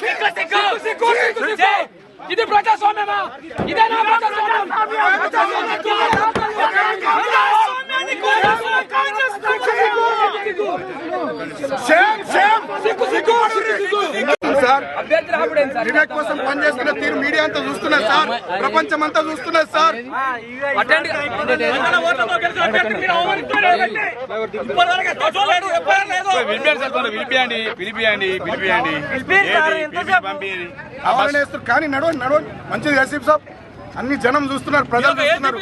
సిగ్గు సిగ్గు సిగ్గు సిగ్గు సిగ్గు ఇది ప్రజాస్వామ్యమా ఇదేనా ప్రజాస్వామ్యం ప్రజాస్వామ్యాన్ని కోరేస్తున్న కాంగ్రెస్ సిగ్గు సేమ్ సేమ్ సిగ్గు సిగ్గు సిగ్గు సార్ అభ్యర్థి రాబడేం సార్ వివేక్ కోసం పనిచేస్తున్న తీరు మీడియా అంతా చూస్తున్నారు సార్. ప్రపంచం అంతా చూస్తున్నారు సార్. పిలిపియండి పిలిపియండి పిలిపియండి కానీ నడవండి నడవండి మంచిది యాసిఫ్ సాబ్? అన్ని జనం చూస్తున్నారు ప్రజలు చూస్తున్నారు.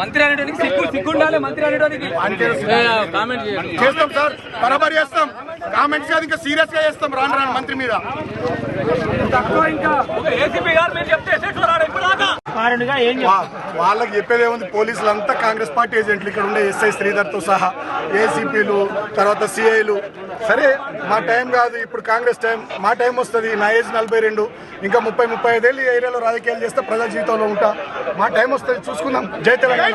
మంత్రి అనేటానికి సిగ్గు సిగ్గు ఉండాలి మంత్రి చేయండి. చేస్తాం సార్ బరాబర్ చేస్తాం. కామెంట్స్ కాదు ఇంకా సీరియస్గా చేస్తాం. రాను రాను మంత్రి మీద. వాళ్ళకి చెప్పేది ఏముంది? పోలీసులు అంతా కాంగ్రెస్ పార్టీ ఏజెంట్లు ఇక్కడ ఉండే ఎస్ఐ శ్రీధర్తో సహా ఏసీపీలు తర్వాత సిఐలు సరే మా టైం కాదు ఇప్పుడు కాంగ్రెస్ టైం మా టైం వస్తుంది. నా ఏజ్ నలభై రెండు ఇంకా ముప్పై ముప్పై ఐదేళ్ళు ఏరియాలో రాజకీయాలు చేస్తే ప్రజా జీవితంలో ఉంటా. మా టైం వస్తుంది చూసుకుందాం. జై తెలంగాణ.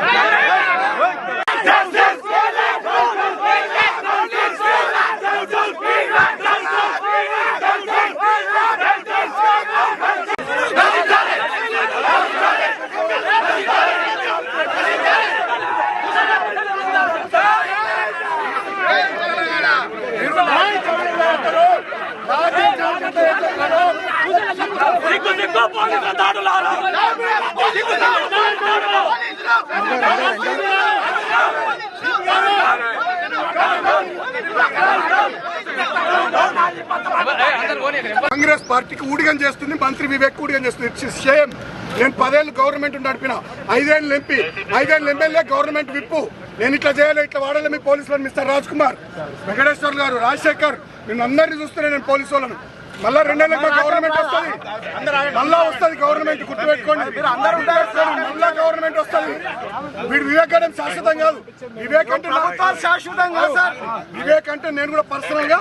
కాంగ్రెస్ పార్టీకి ఊడిగం చేస్తుంది మంత్రి వివేక్ ఊడిగం చేస్తుంది. ఇట్స్ సేమ్ నేను పదేళ్ళు గవర్నమెంట్ నడిపిన. ఐదేళ్ళు ఎంపీ ఐదేళ్ళు ఎమ్మెల్యే గవర్నమెంట్ విప్పు. నేను ఇట్లా చేయాలి ఇట్లా వాడాలి మీ పోలీసులను మిస్టర్ రాజ్ కుమార్. వెంకటేశ్వర్ గారు రాజశేఖర్ నేను అందరినీ చూస్తున్నా నేను పోలీసు వాళ్ళను. మళ్ళా రెండేళ్ళకి గవర్నమెంట్ వస్తుంది. మళ్ళా వస్తుంది గవర్నమెంట్ గుర్తుపెట్టుకోండి. మళ్ళా గవర్నమెంట్ వస్తుంది. వీడు వివేక్ అంటే శాశ్వతం కాదు. వివేక్ అంటే శాశ్వతం కాదు సార్. వివేక్ అంటే నేను కూడా పర్సనల్గా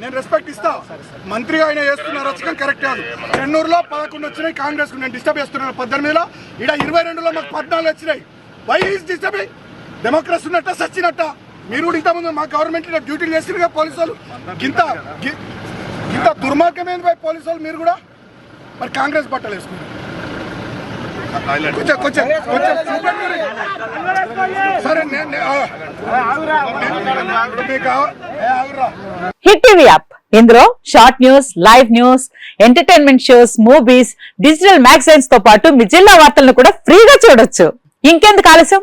నేను రెస్పెక్ట్ ఇస్తా. మంత్రిగా ఆయన చేస్తున్న రచకం కరెక్ట్ కాదు. చెన్నూరులో పదకొండు వచ్చినాయి కాంగ్రెస్ నేను డిస్టర్బ్ చేస్తున్నాను. పద్దెనిమిదిలో ఇక్కడ ఇరవై రెండులో మాకు పద్నాలుగు వచ్చినాయి. వై ఈజ్ డిస్టర్బింగ్ డెమోక్రసీ ఉన్నట్ట సచ్చినట్ట. మీరు కూడా ఇంతకుముందు మా గవర్నమెంట్ డ్యూటీలు చేసిరుగా పోలీసు వాళ్ళు. ఇంత ఇంత దుర్మార్గమైంది పోయి పోలీసు వాళ్ళు మీరు కూడా? మరి కాంగ్రెస్ బట్టలు వేసుకున్నారు కొంచెం కొంచెం కొంచెం. సరే. హిట్ టీవీ యాప్ ఇందులో short news live news entertainment shows movies digital మ్యాగజైన్స్తో పాటు మీ జిల్లా వార్తలను కూడా ఫ్రీగా చూడొచ్చు. ఇంకెందుకు ఆలస్యం?